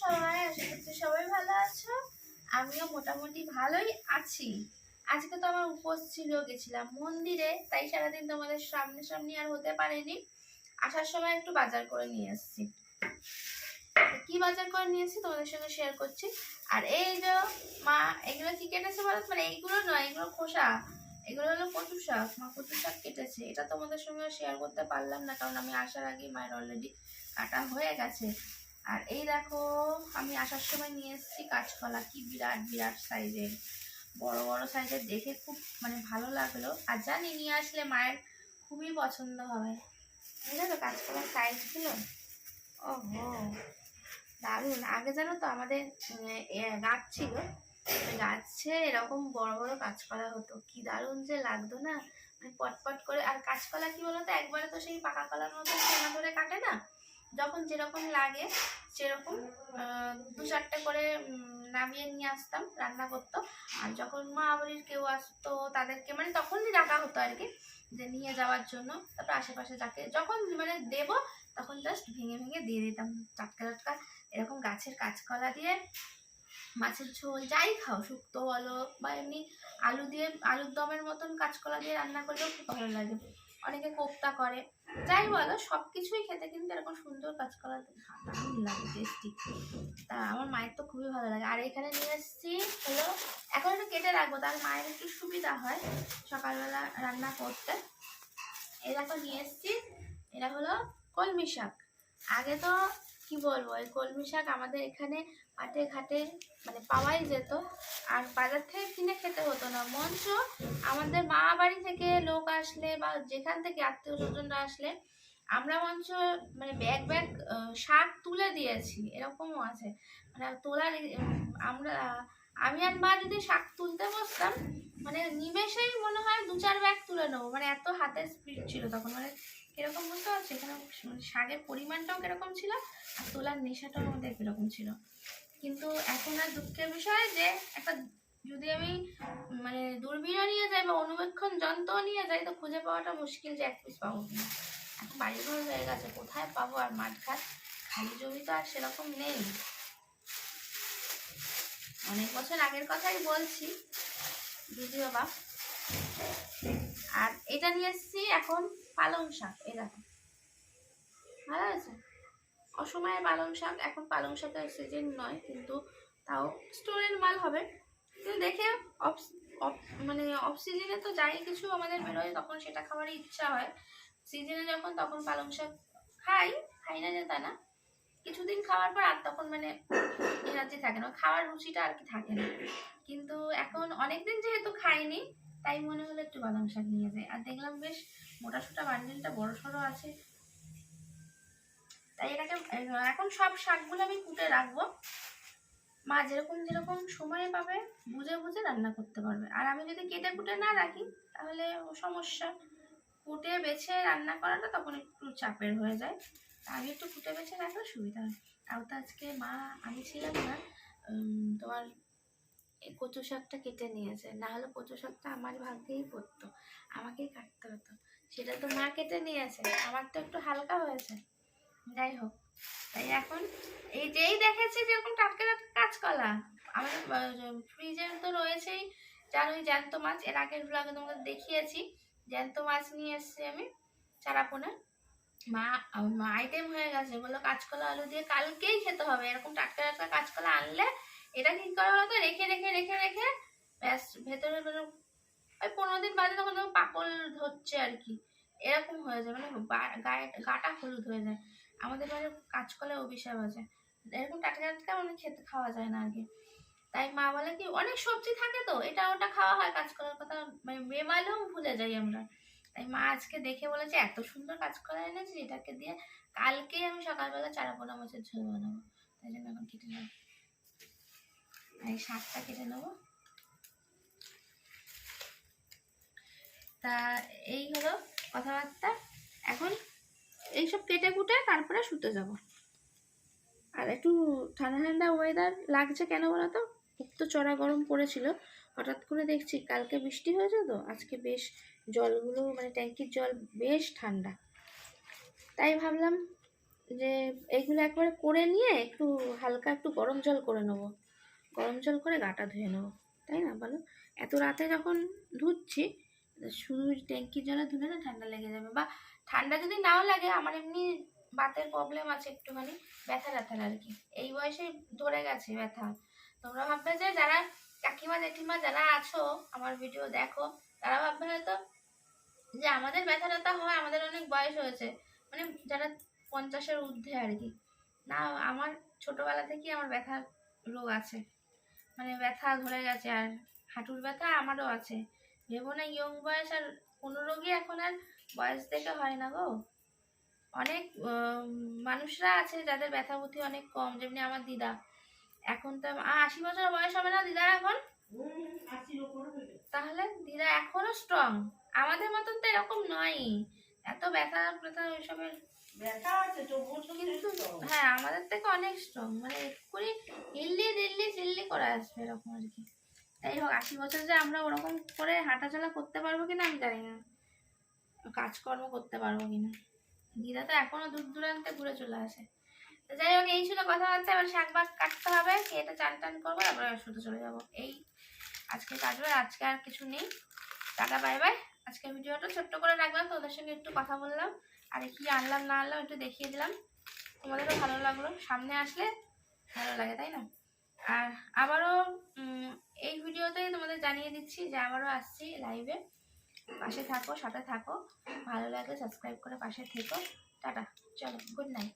সবাই, আশা করছি সবাই ভালো আছো। আমিও মোটামুটি ভালোই আছি। আজকে তো আমার উপোস ছিল, গেছিলাম মন্দিরে, তাই সারাদিন তোমাদের সামনে সামনে আর হতে পারেনি। আসার সময় একটু বাজার করে নিয়ে এসেছি। কি বাজার করে নিয়েছি তোমাদের সঙ্গে শেয়ার করছি। আর এই যে মা, এগুলো কি কেটেছে বলো? মানে এইগুলো নয়, এগুলো খোসা। এগুলো হলো কচু শাক। মা কচু শাক কেটেছে। এটা তোমাদের সঙ্গে শেয়ার করতে পারলাম না, কারণ আমি আসার আগে মায়ের অলরেডি কাটা হয়ে গেছে। আর এই দেখো, আমি আসার সময় নিয়ে এসেছি কাঁচকলা। কি বিরাট বিরাট সাইজের। বড় বড় সাইজের। দেখে খুব মানে ভালো লাগল। আর জানি, নিয়ে আসলে মায়ের খুবই পছন্দ হবে। বুঝলে তো কাঁচকলার সাইজগুলো? ও দারুণ। আগে জানো তো আমাদের গাছ ছিল। গাছে এরকম বড় বড় কাঁচকলা হতো। কি দারুণ যে লাগতো না? মানে পটপট করে। আর কাঁচকলা কি বলতো? একবারে তো সেই পাকা কলার মতো ধরে কাটে না? যখন যেরকম লাগে, সেরকম দু চারটে করে নামিয়ে নিয়ে আসতাম, রান্না করতো। আর যখন মা বাড়ির কেউ আসতো তাদেরকে মানে তখনই ডাকা হতো আর কি যে নিয়ে যাওয়ার জন্য। তারপর আশেপাশে যাকে, যখন মানে দেবো, তখন জাস্ট ভেঙে ভেঙে দিয়ে দিতাম। টাটকা টাটকা, এরকম গাছের কাঁচকলা দিয়ে, মাছের ঝোল, যাই খাও, শুক্তো বলো, বা এমনি আলু দিয়ে, আলুর দমের মতন কাঁচকলা দিয়ে রান্না করলেও খুব ভালো লাগে। অনেকে কোপ্তা করে। যাই বলো সব কিছুই খেতে কিন্তু এরকম সুন্দর কাঁচকলা দারুণ লাগে টেস্টি তা আমার মায়ের তো খুবই ভালো লাগে। আর এখানে নিয়ে এসেছি হলো, এখন একটু কেটে রাখব, তার মায়ের একটু সুবিধা হয় সকালবেলা রান্না করতে। এরকম নিয়ে এসেছি, এটা হলো কলমি শাক। আগে তো কি বলব, এই কলমি শাক আমাদের এখানে মাঠে ঘাটে মানে পাওয়াই যেত। আর বাজার থেকে কিনে খেতে হতো না। মঞ্চ আমাদের মা বাড়ি থেকে লোক আসলে বা যেখান থেকে আত্মীয় স্বজনরা আসলে আমরা মঞ্চ মানে ব্যাগ ব্যাগ শাক তুলে দিয়েছি। এরকমও আছে। মানে তোলার আমরা, আমি আর মা যদি শাক তুলতে বসতাম মানে নিমেষেই মনে হয় দু চার ব্যাগ তুলে নেব। মানে এত হাতের স্পিড ছিল তখন। মানে কীরকম বুঝতে পারছি এখানে মানে শাকের পরিমাণটাও কীরকম ছিল আর তোলার নেশাটাও আমাদের কীরকম ছিল। কিন্তু এখন আর দুঃখের বিষয় যে একটা যদি আমি মানে দূরবীনও নিয়ে যাই বা অনুবেক্ষণ যন্ত্র নিয়ে যাই তো খুঁজে পাওয়াটা মুশকিল যে এক পিস পাবো কিনা। এখন বাড়িঘর হয়ে গেছে, কোথায় পাবো আর মাঠঘাট খালি জমি তো আর সেরকম নেই। অনেক বছর আগের কথাই বলছি যদিও বা আর এটা নিয়ে এসেছি এখন পালং শাক, এই দেখো। ভালো আছে অসময়ে পালং শাক, এখন পালং শাকের সিজন নয়, কিন্তু তাও স্টোরের মাল হবে। কিন্তু দেখে মানে অফ সিজনে তো যাই, কিছু আমাদের বেরোয়, তখন সেটা খাওয়ারই ইচ্ছা হয়। সিজনে যখন, তখন পালং শাক খাই খাই না যে তা না। কিছুদিন খাওয়ার পর আর তখন মানে এনার্জি থাকে না খাওয়ার রুচিটা আর কি থাকে না। কিন্তু এখন অনেকদিন যেহেতু খাইনি তাই মনে হলো একটু বাদাম শাক নিয়ে যাই। আর দেখলাম বেশ মোটা সোটা বান্ডিলটা বড় সড়ো আছে। তাই এটাকে, এখন সব শাকগুলো আমি কুটে রাখব। মা যেরকম যেরকম সময় পাবে, বুঝে বুঝে রান্না করতে পারবে। আর আমি যদি কেটে কুটে না রাখি, তাহলে ও সমস্যা। কুটে বেছে রান্না করাটা তখন একটু চাপের হয়ে যায়। আমি একটু কুটে বেছে রাখলে সুবিধা হয়। তাও তো আজকে মা, আমি ছিলাম না তোমার এই কচু শাকটা কেটে নিয়েছে। না হলে কচু শাকটা আমার ভাগ্যেই পড়তো। আমাকেই কাটতে হতো। সেটা তো মা কেটে নিয়েছে। আমার তো একটু হালকা হয়েছে। যাই হোক। তাই এখন এই যেই দেখেছি যেরকম টাটকা টাটকা কাঁচকলা। আমাদের ফ্রিজে তো রয়েছেই জানোই জ্যান্ত মাছ। এর আগের ব্লগে তোমাদের দেখিয়েছি। জ্যান্ত মাছ নিয়ে এসেছি আমি চারাপোনা। মা আইটেম হয়ে গেছে। বলল কাঁচকলা আলু দিয়ে কালকেই খেতে হবে। এরকম টাটকা টাটকা কাঁচকলা আনলে এটা কি করা হলো তো রেখে রেখে রেখে রেখে, ব্যাস, ভেতরে মানে ওই পনেরো দিন বাদে তখন পাকল ধরছে আর কি। এরকম হয়ে যায় মানে গায়ে, গাটা হলুদ হয়ে যায়। আমাদের বাড়ির কাঁচকলায় অভিশাপ আছে। এরকম টাটকা টাটকা মানে খেতে, খাওয়া যায় না আর কি। তাই মা বলে কি, অনেক সবজি থাকে তো, এটা ওটা খাওয়া হয়, কাঁচকলার কথা মানে মেমালেও ভুলে যাই আমরা। তাই মা আজকে দেখে বলেছে, এত সুন্দর কাঁচকলা এনেছি এটাকে দিয়ে কালকেই আমি সকালবেলা চারাপোনা মাছের ঝোল বানাবো। তাই জন্য এখন কেটে নেব। আর এই শাকটা কেটে নেব। তা এই হলো কথাবার্তা। এখন এইসব কেটে কুটে তারপরে শুতে যাব। আর একটু ঠান্ডা ঠান্ডা ওয়েদার লাগছে কেন বলো তো খুব তো চড়া গরম পড়েছিল। হঠাৎ করে দেখছি কালকে বৃষ্টি হয়েছে তো, আজকে বেশ জলগুলো মানে ট্যাঙ্কির জল বেশ ঠান্ডা। তাই ভাবলাম যে এইগুলো একবারে করে নিয়ে একটু হালকা একটু গরম জল করে নেব। গরম জল করে গাটা ধুয়ে নেব, তাই না? বলো। এত রাতে যখন ধুচ্ছি শুধু ট্যাঙ্কির জলে ধুলে না ঠান্ডা লেগে যাবে বা ঠান্ডা যদি নাও লাগে, আমার এমনি বাতের প্রবলেম আছে একটুখানি, ব্যথা ব্যথার আর কি। এই বয়সে ধরে গেছে ব্যথা। তোমরা ভাববে যে যারা কাকিমা, জেঠিমা যারা আছো, আমার ভিডিও দেখো, তারা ভাববে হয়তো যে আমাদের ব্যথা ব্যথা হয়, আমাদের অনেক বয়স হয়েছে। মানে যারা পঞ্চাশের ঊর্ধ্বে আর কি। না, আমার ছোটবেলা থেকেই আমার ব্যথার রোগ আছে। মানে ব্যথা ধরে গেছে আর হাঁটুর ব্যথা আমারও আছে। ভেবো না ইয়ং বয়স আর কোনো রোগী এখন আর বয়স দেখে হয় না গো। অনেক মানুষরা আছে যাদের ব্যথা বুদ্ধি অনেক কম যেমনি আমার দিদা। এখন তো আশি বছর বয়স হবে না দিদা এখন? তাহলে দিদা এখনও স্ট্রং আমাদের মতন তো এরকম নয় এত ব্যথা ব্যথা ওইসবের ব্যথা আছে তবুও কিন্তু হ্যাঁ আমাদের থেকে অনেক স্ট্রং মানে এক্ষুনি হিল্লি দিল্লি চিল্লি করে আসবে এরকম আর কি। তাই হোক আশি বছর যে আমরা ওরকম করে হাঁটাচলা করতে পারব কিনা আমি জানি না। কাজকর্ম করতে পারব কিনা। দিদা তো এখনও দূর দূরান্তে ঘুরে চলে আসে। তো যাই হোক এই ছিল কথাবার্তা এবার শাক বাক কাটতে হবে খেয়ে চান টান করব তারপরে শুতে চলে যাব। এই আজকে কাটবে আজকে আর কিছু নেই। Tata bye bye. আজকে ভিডিওটা ছোট্ট করে রাখলাম তোদের সঙ্গে একটু কথা বললাম, আর কি আনলাম না আনলাম একটু দেখিয়ে দিলাম। তোমাদেরও ভালো লাগল, সামনে আসলে ভালো লাগে, তাই না? আর আবারও এই ভিডিওতেই তোমাদের জানিয়ে দিচ্ছি যে আবারও আসছি লাইভে পাশে থাকো, সাথে থাকো, ভালো লাগলে সাবস্ক্রাইব করে পাশে থেকো। টাটা, চলো গুড নাইট